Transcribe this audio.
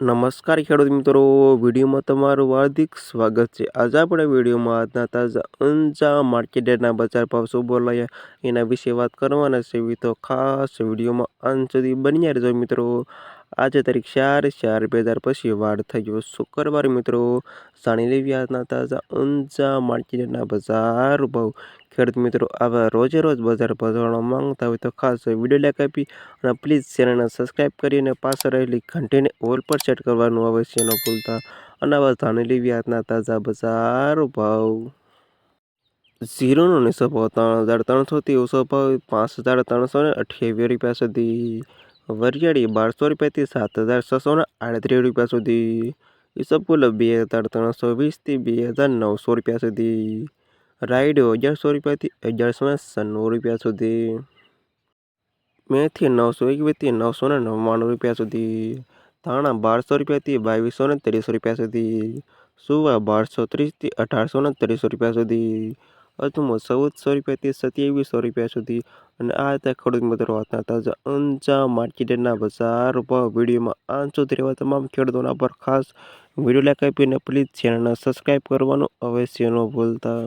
નમસ્કાર ખેડૂત મિત્રો, વિડીયોમાં તમારું હાર્દિક સ્વાગત છે. આજે આપણે વિડીયોમાં આજના તાજા ઊંચા માર્કેટના બજાર ભાવ શું બોલાયા એના વિશે વાત કરવાના છે. તો ખાસ વિડીયોમાં અંત સુધી બન્યા રહેજો મિત્રો. આજે તારીખ ચાર ચાર બે હજાર પછી વાર થયો શુક્રવાર મિત્રો. જાણી લેવી આજના તાજા ઊંચા માર્કેટના બજાર ભાવ. ખેડૂત મિત્રો, આવા રોજે રોજ બજાર ભરવા માંગતા હોય તો ખાસ વીડિયો લાઈક આપી અને પ્લીઝ ચેનલને સબસ્ક્રાઈબ કરીને પાછળ રહેલી ઘંટીને ઓલ પર સેટ કરવાનું અવશ્ય ન ભૂલતા. અને આવા જાણી લેવી આજના તાજા બજાર ભાવ. ઝીરોનો નીચો ભાવ ત્રણ હજાર ત્રણસોથી ઓછો ભાવ પાંચ હજાર ત્રણસો ને અઠ્યાવીસ રૂપિયા સુધી. વરિયાળી બારસો રૂપિયાથી સાત હજાર છસો ને આડત્રીસ રૂપિયા સુધી. ઈસબગુલ બે હજાર ત્રણસો વીસથી બે હજાર નવસો રૂપિયા સુધી. રાયડો અગિયારસો રૂપિયાથી અગિયારસો ને સન્નું રૂપિયા સુધી. મેથી નવસો એકવીસથી નવસો ને નવ્વાણું રૂપિયા સુધી. ધાણા બારસો રૂપિયાથી બાવીસો ને ત્રીસો રૂપિયા સુધી. સુવા બારસો ત્રીસથી અઢારસો ને ત્રીસો રૂપિયા સુધી. અજમો ચૌદસો રૂપિયાથી સત્યાવીસો રૂપિયા સુધી. અને આ હતા ખેડૂત મિત્રો હતા તાજા ઊંચા માર્કેટના બજાર ભાવ વિડીયોમાં. આંચો રહેવા તમામ ખેડૂતોના પર ખાસ વીડિયો લાઈક આપીને પ્લીઝ ચેનલને સબસ્ક્રાઈબ કરવાનું અવશ્ય ન ભૂલતા.